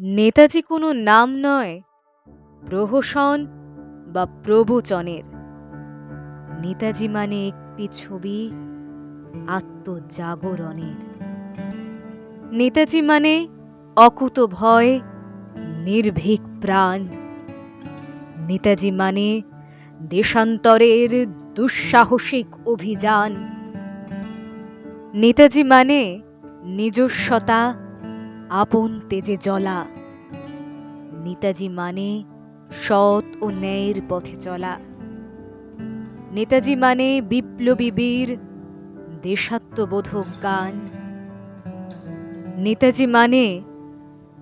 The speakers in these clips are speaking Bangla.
নেতাজি কোনো নাম নয়, প্রহসন বা প্রবচনের নেতাজি মানে একটি ছবি আত্মজাগরণের। নেতাজি মানে অকুত ভয়, নির্ভীক প্রাণ। নেতাজি মানে দেশান্তরের দুঃসাহসিক অভিযান। নেতাজি মানে নিজস্বতা আপন তেজে জ্বলা। নেতাজি মানে সৎ ও ন্যায়ের পথে চলা। নেতাজি মানে বিপ্লবী বীর, দেশাত্মবোধক গান। নেতাজি মানে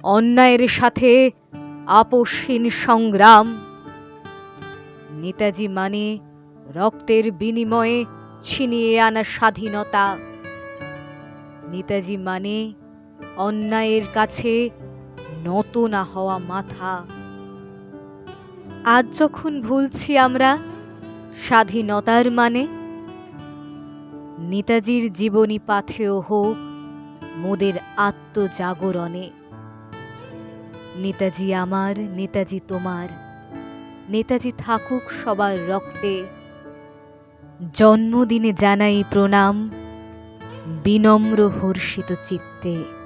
অন্যায়ের সাথে আপসহীন সংগ্রাম। নেতাজি মানে রক্তের বিনিময়ে ছিনিয়ে আনা স্বাধীনতা। নেতাজি মানে অন্যায়ের কাছে নত না হওয়া মাথা। আজ যখন ভুলছি আমরা স্বাধীনতার মানে নেতাজির জীবনী পাথেয় হোক মোদের আত্মজাগরণে। নেতাজি আমার, নেতাজি তোমার, নেতাজি থাকুক সবার রক্তে। জন্মদিনে জানাই প্রণাম বিনম্র হর্ষিত চিত্তে।